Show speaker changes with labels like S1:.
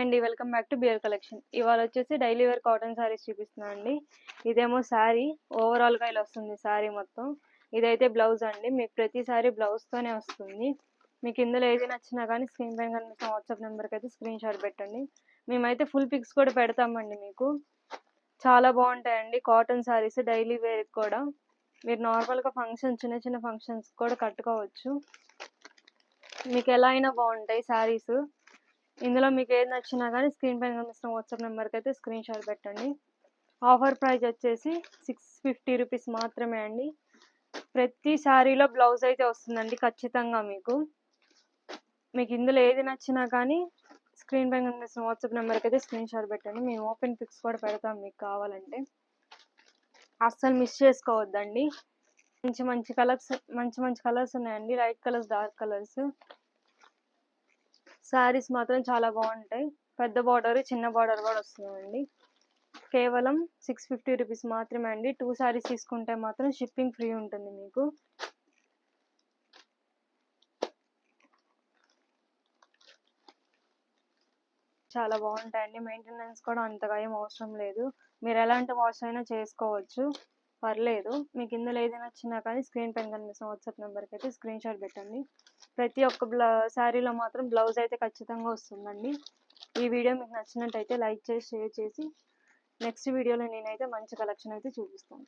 S1: అండి welcome back to beer collection. ఇవాళ వచ్చేసి డైలీ వేర్ కాటన్ శారీస్ చూపిస్తున్నాను అండి ఇదేమో శారీ ఓవరాల్గా ఇలా వస్తుంది శారీ మొత్తం. ఇదైతే బ్లౌజ్ అండి మీకు ప్రతి శారీ బ్లౌజ్తోనే వస్తుంది. మీకు ఇందులో ఏది నచ్చినా కానీ స్క్రీన్ పైన కనిపిస్తున్న వాట్సాప్ నెంబర్కి అయితే స్క్రీన్ షాట్ పెట్టండి. మేమైతే ఫుల్ పిక్స్ కూడా పెడతామండి మీకు. చాలా బాగుంటాయండి కాటన్ శారీస్ డైలీ వేర్ కూడా. మీరు నార్మల్గా ఫంక్షన్ చిన్న చిన్న ఫంక్షన్స్ కూడా కట్టుకోవచ్చు. మీకు ఎలా అయినా బాగుంటాయి శారీస్ ఇందులో మీకు ఏది నచ్చినా కానీ స్క్రీన్ పైన కనిపిస్తున్న వాట్సాప్ నెంబర్కి అయితే స్క్రీన్ షాట్ పెట్టండి. ఆఫర్ ప్రైస్ వచ్చేసి సిక్స్ ఫిఫ్టీ రూపీస్ మాత్రమే అండి. ప్రతి శారీలో బ్లౌజ్ అయితే వస్తుందండి ఖచ్చితంగా మీకు. మీకు ఇందులో ఏది నచ్చినా కానీ స్క్రీన్ పైన కనిపిస్తున్న వాట్సాప్ నెంబర్కి అయితే స్క్రీన్ షాట్ పెట్టండి. మేము ఓపెన్ పిక్స్ కూడా పెడతాం మీకు కావాలంటే. అస్సలు మిస్ చేసుకోవద్దండి. మంచి మంచి కలర్స్ మంచి మంచి కలర్స్ ఉన్నాయండి. Light colours dark colours. Sarees మాత్రం చాలా బాగుంటాయి. పెద్ద బార్డర్ చిన్న బార్డర్ కూడా వస్తుందండి. కేవలం సిక్స్ ఫిఫ్టీ రూపీస్ మాత్రమే అండి. టూ శారీస్ తీసుకుంటే మాత్రం షిప్పింగ్ ఫ్రీ ఉంటుంది మీకు. చాలా బాగుంటాయండి. మెయింటెనెన్స్ కూడా అంతగా ఏం అవసరం లేదు. మీరు ఎలాంటి వాష్ అయినా చేసుకోవచ్చు. పర్లేదు. మీకు ఇందులో ఏదైనా వచ్చినా కానీ స్క్రీన్ పైన కనిపిస్తున్న వాట్సాప్ నెంబర్కి అయితే స్క్రీన్ షాట్ పెట్టండి. ప్రతి ఒక్క బ్లౌ శారీలో మాత్రం బ్లౌజ్ అయితే ఖచ్చితంగా వస్తుందండి. ఈ వీడియో మీకు నచ్చినట్టయితే లైక్ చేసి షేర్ చేసి నెక్స్ట్ వీడియోలో నేనైతే మంచి కలెక్షన్ అయితే చూపిస్తాను.